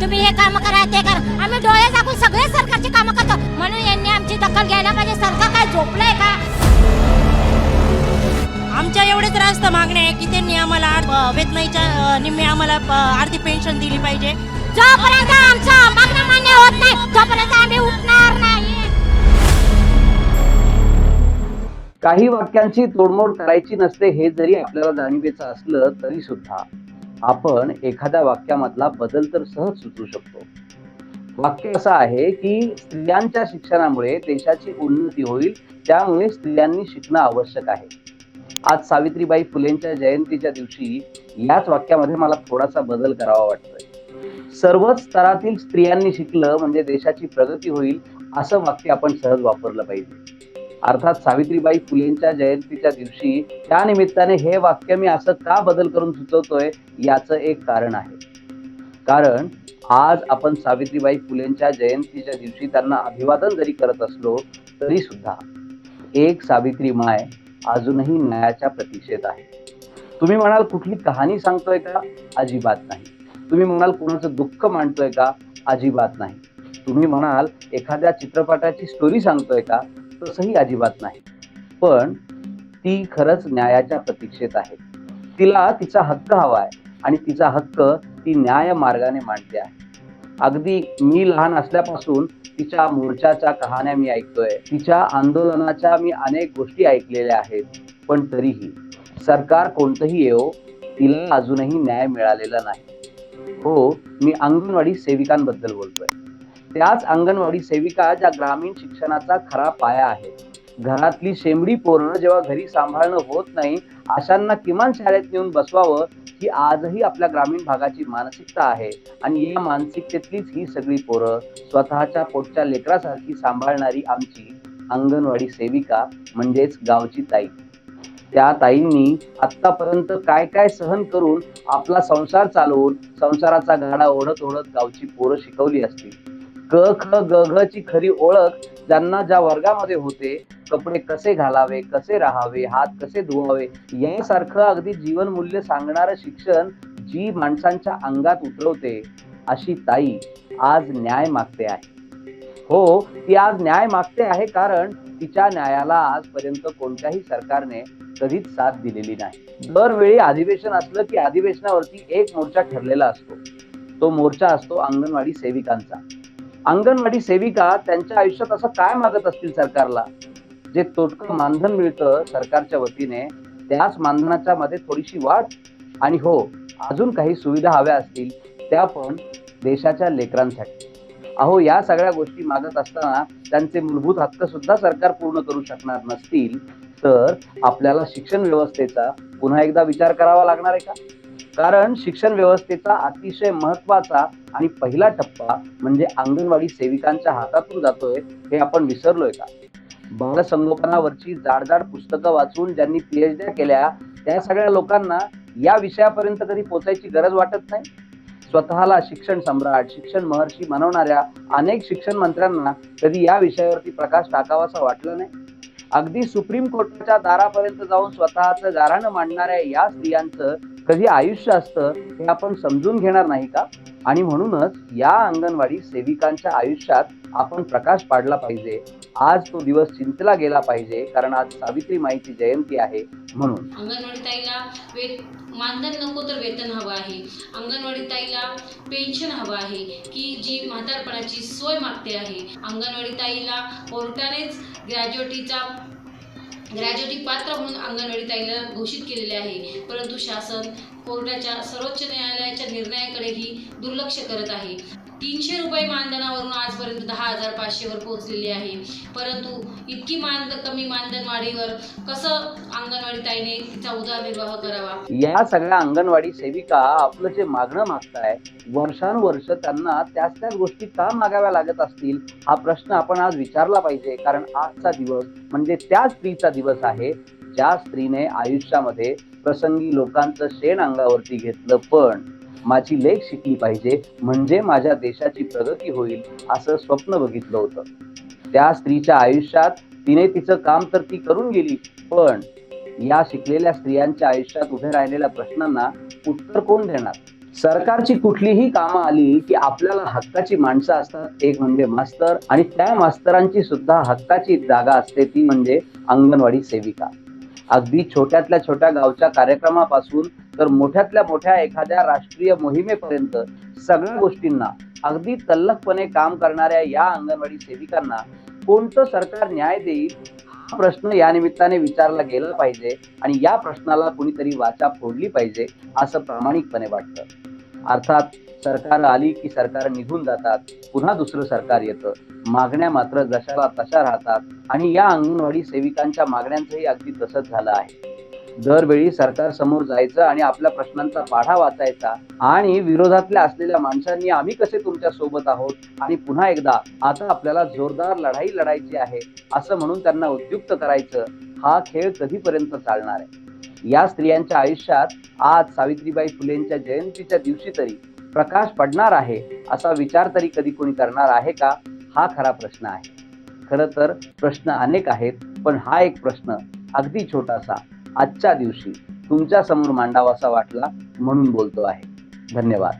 तुम्ही हे काम करा ते करा. आम्ही डोळे झाकून सगळे सरकारची कामं करतो. म्हणून यांनी आमची दखल घ्यायला पाहिजे. सरकार काय झोपलंय का? आमच्या एवढेच रास्त मागण्या आहे की त्यांनी आम्हाला अ, निम्मे आम्हाला अर्धी पेन्शन दिली पाहिजे. जोपर्यंत आमचं मागणं मान्य होत नाही तोपर्यंत आम्ही उठणार नाही. काही वाक्यांची तोडमोड करायची नसते हे जरी आपल्याला जाणीवेचं असलं तरी सुद्धा. आपण एखाद्या वाक्यामधला बदल तर सहज सुचवू शकतो. वाक्य असं आहे की स्त्रियांच्या शिक्षणामुळे देशाची उन्नती होईल त्यामुळे स्त्रियांनी शिकणं आवश्यक आहे. आज सावित्रीबाई फुलेंच्या जयंतीच्या दिवशी याच वाक्यामध्ये मला थोडासा बदल करावा वाटतोय. सर्वच स्तरातील स्त्रियांनी शिकलं म्हणजे देशाची प्रगती होईल असं वाक्य आपण सहज वापरलं पाहिजे. अर्थात सावित्रीबाई फुलेंच्या जयंतीच्या दिवशी त्या निमित्ताने हे वाक्य मी असं का बदल करून सुचवतोय याचं एक कारण आहे. कारण आज आपण सावित्रीबाई फुलेंच्या जयंतीच्या दिवशी त्यांना अभिवादन जरी करत असलो तरी सुद्धा एक सावित्री माय अजूनही न्यायाच्या प्रतीक्षेत आहे. तुम्ही म्हणाल कुठली कहाणी सांगतोय का? अजिबात नाही. तुम्ही म्हणाल कुणाचं दुःख मांडतोय का? अजिबात नाही. तुम्ही म्हणाल एखाद्या चित्रपटाची स्टोरी सांगतोय का? तसंही अजिबात नाही. पण ती खरंच न्यायाच्या प्रतीक्षेत आहे. तिला तिचा हक्क हवा आहे आणि तिचा हक्क ती न्याय मार्गाने मांडते आहे. अगदी मी लहान असल्यापासून तिच्या मोर्चाच्या कहाण्या मी ऐकतोय. तिच्या आंदोलनाच्या मी अनेक गोष्टी ऐकलेल्या आहेत. पण तरीही सरकार कोणतंही येवो तिला अजूनही न्याय मिळालेला नाही. हो मी अंगणवाडी सेविकांबद्दल बोलतोय. त्याच अंगणवाडी सेविका ज्या ग्रामीण शिक्षणाचा खरा पाया आहेत. घरातली शेंबडी पोरं जेव्हा घरी सांभाळणं होत नाही अशांना किमान शाळेत नेऊन बसवावं ही आजही आपल्या ग्रामीण भागाची मानसिकता आहे. आणि या मानसिकतेतलीच ही सगळी पोरं स्वतःच्या पोटच्या लेकरासारखी सांभाळणारी आमची अंगणवाडी सेविका म्हणजेच गावची ताई. त्या ताईंनी आतापर्यंत काय काय सहन करून आपला संसार चालवून संसाराचा गाडा ओढत ओढत गावची पोरं शिकवली असतील. ग ख ग घ ची खरी ओळख ज्यांना ज्या वर्गामध्ये होते कपडे कसे घालावे कसे राहावे हात कसे धुवावे यासारखं अगदी जीवनमूल्य सांगणारं शिक्षण जी माणसांच्या अंगात उतरवते अशी ताई आज न्याय मागते आहे. हो ती आज न्याय मागते आहे कारण तिच्या न्यायाला आजपर्यंत कोणत्याही सरकारने कधीच साथ दिलेली नाही. दरवेळी अधिवेशन असलं की अधिवेशनावरती एक मोर्चा ठरलेला असतो. तो मोर्चा असतो अंगणवाडी सेविकांचा. अंगणवाडी सेविका त्यांच्या आयुष्यात असं काय मागत असतील सरकारला? जे तोटकं मानधन मिळतं सरकारच्या वतीने त्याच मानधनाच्या मध्ये थोडीशी वाढ. आणि हो अजून काही सुविधा हव्या असतील त्या पण देशाच्या लेकरांसाठी. अहो या सगळ्या गोष्टी मागत असताना त्यांचे मूलभूत हक्क सुद्धा सरकार पूर्ण करू शकणार नसतील तर आपल्याला शिक्षण व्यवस्थेचा पुन्हा एकदा विचार करावा लागणार आहे का? कारण शिक्षण व्यवस्थेचा अतिशय महत्त्वाचा आणि पहिला टप्पा म्हणजे अंगणवाडी सेविकांच्या हातातून जातोय हे आपण विसरलोय का? बालसंगोपनावरची जाडजाड पुस्तकं वाचून ज्यांनी पीएचड्या केल्या त्या सगळ्या लोकांना या विषयापर्यंत कधी पोचायची गरज वाटत नाही? स्वतःला शिक्षण सम्राट शिक्षण महर्षी म्हणवणाऱ्या अनेक शिक्षण मंत्र्यांना कधी या विषयावरती प्रकाश टाकावासा वाटला नाही? अगदी सुप्रीम कोर्टाच्या दारापर्यंत जाऊन स्वतःचं गाराणं मांडणाऱ्या या स्त्रियांचं कधी आयुष्य असतं हे आपण समजून घेणार नाही का? आणि म्हणूनच या अंगणवाडी सेविकांच्या आयुष्यात आपण प्रकाश पाडला पाहिजे. आज तो दिवस चिंतला गेला पाहिजे कारण आज सावित्री माईची जयंती आहे म्हणून. अंगणवाडी ताईला वे मानधन नको तर वेतन हवं आहे. अंगणवाडी ताईला पेन्शन हवं आहे की जी म्हातारपणाची सोय मागते आहे. अंगणवाडी ताईला कोर्टानेच ग्रॅज्युएटीचा ग्रॅज्युएटी पात्र म्हणून अंगणवाडी ताईला घोषित केलेले आहे. परंतु शासन कोर्टाच्या सर्वोच्च न्यायालयाच्या निर्णयाकडेही दुर्लक्ष करत आहे. तीनशे रुपये मानधनावरून आजपर्यंत दहा हजार पाचशेवर पोहोचलेली आहे. परंतु इतकी मानद कमी मानधनवाढीवर कसं अंगणवाडी ताईने तिचा उदरनिर्वाह करावा? या सगळ्या अंगणवाडी सेविका आपलं जे मागणं मागताय वर्षानुवर्ष त्यांना त्याच त्याच गोष्टी का मागाव्या लागत असतील? हा प्रश्न आपण आज विचारला पाहिजे कारण आजचा दिवस म्हणजे त्या स्त्रीचा दिवस आहे ज्या स्त्रीने आयुष्यामध्ये प्रसंगी लोकांचं शेण अंगावरती घेतलं पण. माझी लेख शिकली पाहिजे म्हणजे माझ्या देशाची प्रगती होईल असं स्वप्न बघितलं होतं. त्या स्त्रीच्या आयुष्यात तिने तिचं काम तर ती करून गेली पण या शिकलेल्या स्त्रियांच्या आयुष्यात उभे राहिलेल्या प्रश्नांना उत्तर कोण देणार? सरकारची कुठलीही कामं आली की आपल्याला हक्काची माणसं असतात एक म्हणजे मास्तर आणि त्या मास्तरांची सुद्धा हक्काची जागा असते ती म्हणजे अंगणवाडी सेविका. अगदी छोट्यातल्या छोट्या गावच्या कार्यक्रमापासून तर मोठ्यातल्या मोठ्या एखाद्या राष्ट्रीय मोहिमेपर्यंत सगळ्या गोष्टींना अगदी तल्लखपणे काम करणाऱ्या या अंगणवाडी सेविकांना कोणतं सरकार न्याय देईल हा प्रश्न या निमित्ताने विचारला गेला पाहिजे आणि या प्रश्नाला कुणीतरी वाचा फोडली पाहिजे असं प्रामाणिकपणे वाटतं. अर्थात सरकार आली की सरकार निघून जातात पुन्हा दुसरं सरकार येतं. मागण्या मात्र जशाला तशा राहतात आणि या अंगणवाडी सेविकांच्या मागण्यांचंही अगदी तसंच झालं आहे. दरवेळी सरकार समोर जायचं आणि आपल्या प्रश्नांचा पाढा वाचायचा आणि विरोधातल्या असलेल्या माणसांनी आम्ही कसे तुमच्यासोबत आहोत? आणि पुन्हा एकदा आता आपल्याला जोरदार लढाई लढायची आहे असं म्हणून त्यांना उद्युक्त करायचं हा खेळ कधीपर्यंत चालणार आहे? या स्त्रियांच्या आयुष्यात आज सावित्रीबाई फुलेंच्या जयंतीच्या दिवशी तरी प्रकाश पडणार आहे असा विचार तरी कधी कोणी करणार आहे का? हा खरा प्रश्न आहे. खरं तर प्रश्न अनेक आहेत पण हा एक प्रश्न अगदी छोटासा आजच्या दिवशी तुमच्यासमोर मांडावासा वाटला म्हणून बोलतो आहे. धन्यवाद.